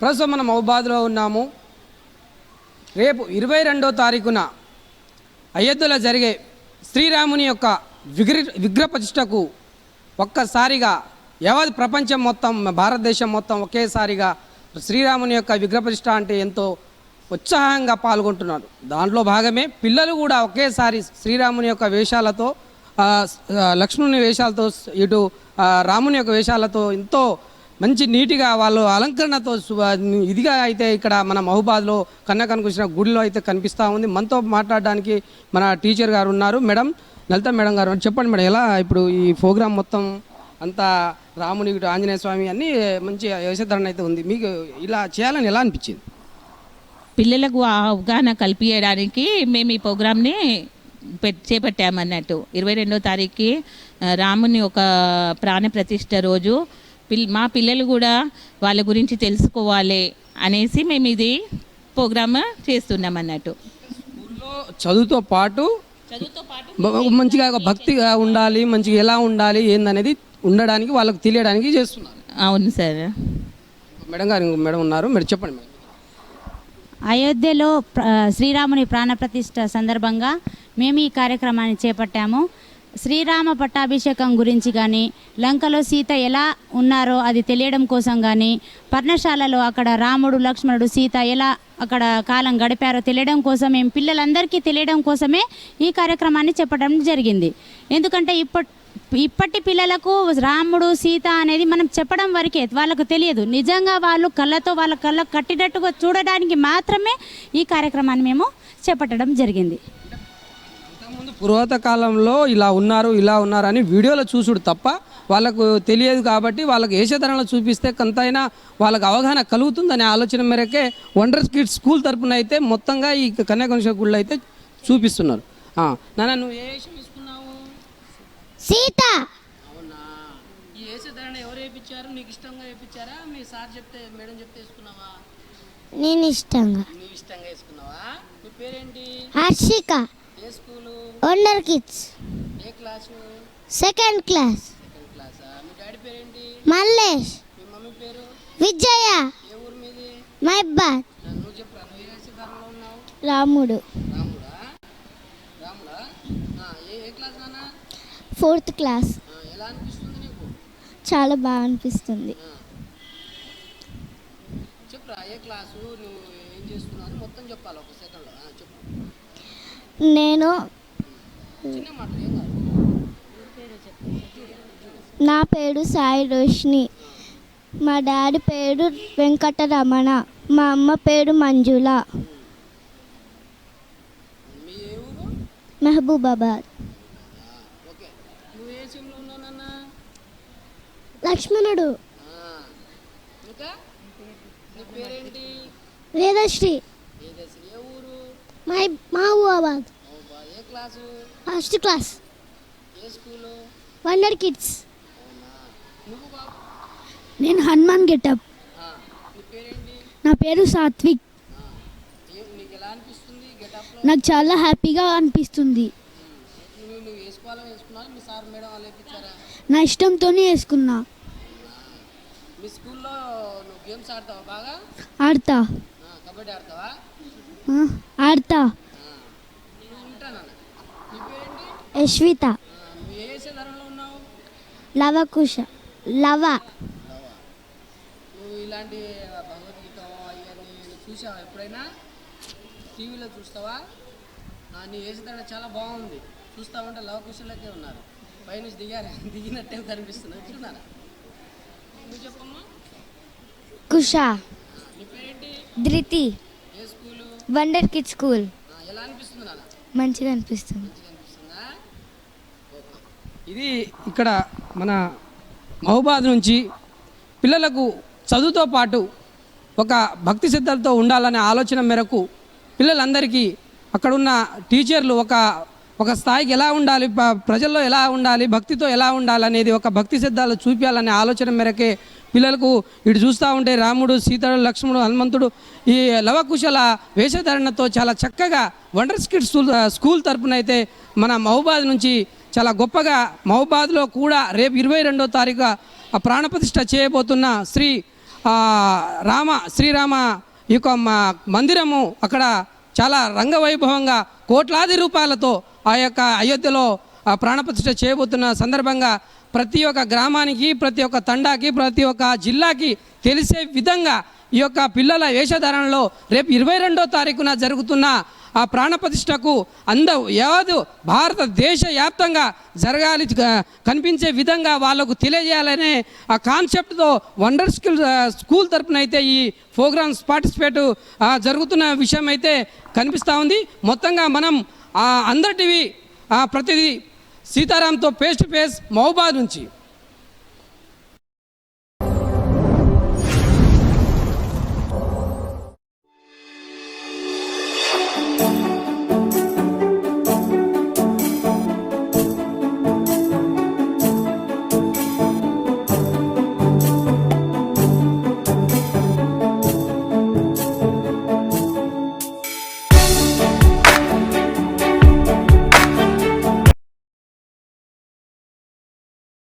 ప్రస్తుతం మనం మహబాద్లో ఉన్నాము. రేపు ఇరవై రెండో తారీఖున అయోధ్యలో జరిగే శ్రీరాముని యొక్క విగ్ర విగ్రహ ప్రతిష్టకు ఒక్కసారిగా యావత్ ప్రపంచం మొత్తం భారతదేశం మొత్తం ఒకేసారిగా శ్రీరాముని యొక్క విగ్రహ ప్రతిష్ట అంటే ఎంతో ఉత్సాహంగా పాల్గొంటున్నారు దాంట్లో భాగమే పిల్లలు కూడా ఒకేసారి శ్రీరాముని యొక్క వేషాలతో లక్ష్మణుని వేషాలతో ఇటు రాముని యొక్క వేషాలతో ఎంతో మంచి నీట్గా వాళ్ళు అలంకరణతో ఇదిగా అయితే ఇక్కడ మన మహబాద్లో కన్నకనుకృష్ణ గుడిలో అయితే కనిపిస్తూ ఉంది. మనతో మాట్లాడడానికి మన టీచర్ గారు ఉన్నారు. మేడం లలిత మేడం గారు చెప్పండి మేడం ఎలా ఇప్పుడు ఈ ప్రోగ్రామ్ మొత్తం అంతా రాముని ఇటు ఆంజనేయ స్వామి అన్నీ మంచి వేషధరణ అయితే ఉంది. మీకు ఇలా చేయాలని ఎలా అనిపించింది? పిల్లలకు ఆ అవగాహన కల్పించడానికి మేము ఈ ప్రోగ్రామ్ని పెట్ చేపట్టామన్నట్టు. ఇరవై రెండో తారీఖుకి రాముని ఒక ప్రాణ ప్రతిష్ట రోజు పిల్ మా పిల్లలు కూడా వాళ్ళ గురించి తెలుసుకోవాలి అనేసి మేము ఇది ప్రోగ్రామ్ చేస్తున్నాం అన్నట్టు. చదువుతో పాటు చదువుతో పాటు బ- మంచిగా ఒక భక్తిగా ఉండాలి మంచిగా ఎలా ఉండాలి ఏందనేది ఉండడానికి వాళ్ళకి తెలియడానికి చేస్తున్నారు. అవును సార్. మేడం గారు మేడం ఉన్నారు. మీరు చెప్పండి మేడం. అయోధ్యలో శ్రీరాముని ప్రాణప్రతిష్ఠ సందర్భంగా మేము ఈ కార్యక్రమాన్ని చేపట్టాము. శ్రీరామ పట్టాభిషేకం గురించి కానీ లంకలో సీత ఎలా ఉన్నారో అది తెలియడం కోసం కానీ పర్ణశాలలో అక్కడ రాముడు లక్ష్మణుడు సీత ఎలా అక్కడ కాలం గడిపారో తెలియడం కోసం మేము పిల్లలందరికీ తెలియడం కోసమే ఈ కార్యక్రమాన్ని చెప్పడం జరిగింది. ఎందుకంటే ఇప్పటి ఇప్పటి పిల్లలకు రాముడు సీత అనేది మనం చెప్పడం వరకే వాళ్ళకు తెలియదు. నిజంగా వాళ్ళు కళ్ళతో వాళ్ళ కళ్ళకు కట్టినట్టుగా చూడడానికి మాత్రమే ఈ కార్యక్రమాన్ని మేము చేపట్టడం జరిగింది. పురాత కాలంలో ఇలా ఉన్నారు ఇలా ఉన్నారు అని వీడియోలో చూసుడు తప్ప వాళ్ళకు తెలియదు కాబట్టి వాళ్ళకి ఏషధరణలో చూపిస్తే కొంతైనా వాళ్ళకి అవగాహన కలుగుతుందనే ఆలోచన మేరకే వండర్ కిడ్స్ స్కూల్ తరపున అయితే మొత్తంగా ఈ కన్యాకుమారి గుళ్ళు అయితే చూపిస్తున్నారు. నాన్న నువ్వు ఏ వేషం వేసుకున్నావు? సీత. అవునా? ఈ వేషధరణ ఎవరు వేయించారు నీకు ఇష్టంగా వేయించారా మీ సార్ చెప్తే మేడం చెప్తే వేసుకున్నావా? నేను ఇష్టంగా. నువ్వు ఇష్టంగా వేసుకున్నావా? నీ పేరేంటి? హర్షిక. ఏ స్కూలు? వండర్ కిడ్స్ ఏ క్లాసు? సెకండ్ క్లాస్ సెకండ్ క్లాసా మీ డాడీ పేరేంటి? మల్లేష్. మీ మమ్మీ పేరు? విజయ. ఏ ఊరు మీది? మైబాద్ నువ్వు చెప్పరా నువ్వు ఏ వేషధారణలో ఉన్నావు? రాముడు. రాముడా? రాముడా? ఆ, ఏ ఏ క్లాస్ నాన్న? ఫోర్త్ క్లాస్ ఆ, ఎలా అనిపిస్తుంది నీకు? చాలా బాగా అనిపిస్తుంది. ఆ. చెప్పురా ఏ క్లాసు? నువ్వు ఏం చేస్తున్నావు అని మొత్తం చెప్పాలి ఒక సెకండ్లో ఆ, చెప్పు నేను నా పేరు సాయి రోషిని మా డాడీ పేరు వెంకటరమణ. మా అమ్మ పేరు మంజుల. మహబూబాబాద్. లక్ష్మణుడు. Vedasri. My Mahabubabad first class? Wonder kids నేను హనుమాన్ గెటప్. నీ పేరు సాత్విక్. నీకు చాలా హ్యాపీగా అనిపిస్తుంది. నా ఇష్టంతోనే వేసుకున్నా. ఆడతా. ఆడతా. యశ్విత. లవకుశ లవ. ఇలాంటి భగవద్గీత చూసావా ఎప్పుడైనా? టీవీలో చూస్తావా? నీ వేసేదాడ చాలా బాగుంది. చూస్తామంటే లవ కుశలకే ఉన్నారు. పైనుంచి దిగారు దిగినట్టే కనిపిస్తున్నారు చూడారా నువ్వు చెప్పమ్మా. Kusha Dhruti. Wonder kid school. మంచిగా అనిపిస్తుంది. ఇది ఇక్కడ మన మహబాద్ నుంచి పిల్లలకు చదువుతో పాటు ఒక భక్తి శ్రద్ధలతో ఉండాలనే ఆలోచన మేరకు పిల్లలందరికీ అక్కడున్న టీచర్లు ఒక ఒక స్థాయికి ఎలా ఉండాలి ప్రజల్లో ఎలా ఉండాలి భక్తితో ఎలా ఉండాలి అనేది ఒక భక్తి సిద్ధాలు చూపించాలనే ఆలోచన మేరకే పిల్లలకు ఇటు చూస్తూ ఉంటే రాముడు సీతడు లక్ష్మణుడు హనుమంతుడు ఈ లవకుశల వేషధారణతో చాలా చక్కగా వండర్ స్కిట్ స్కూల్ స్కూల్ తరపున అయితే మన మహబాద్ నుంచి చాలా గొప్పగా మహబాద్లో కూడా రేపు ఇరవై రెండో తారీఖు ఆ ప్రాణప్రతిష్ఠ చేయబోతున్న శ్రీ రామ శ్రీరామ ఈ యొక్క మందిరము అక్కడ చాలా రంగవైభవంగా కోట్లాది రూపాయలతో ఆ యొక్క అయోధ్యలో ఆ ప్రాణప్రతిష్ఠ చేయబోతున్న సందర్భంగా ప్రతి ఒక్క గ్రామానికి ప్రతి ఒక్క తండాకి ప్రతి ఒక్క జిల్లాకి తెలిసే విధంగా ఈ యొక్క పిల్లల వేషధారణలో రేపు ఇరవై రెండో తారీఖున జరుగుతున్న ఆ ప్రాణప్రతిష్టకు అంద యావదు భారతదేశ వ్యాప్తంగా జరగాలి కనిపించే విధంగా వాళ్ళకు తెలియజేయాలనే ఆ కాన్సెప్ట్తో వండర్ స్కిల్ స్కూల్ తరపున అయితే ఈ ప్రోగ్రామ్స్ పార్టిసిపేట్ జరుగుతున్న విషయం అయితే కనిపిస్తూ ఉంది. మొత్తంగా మనం ఆ, అందరి టీవీ ప్రతిదీ సీతారాంతో ఫేస్ టు ఫేస్ మహబాద్ నుంచి.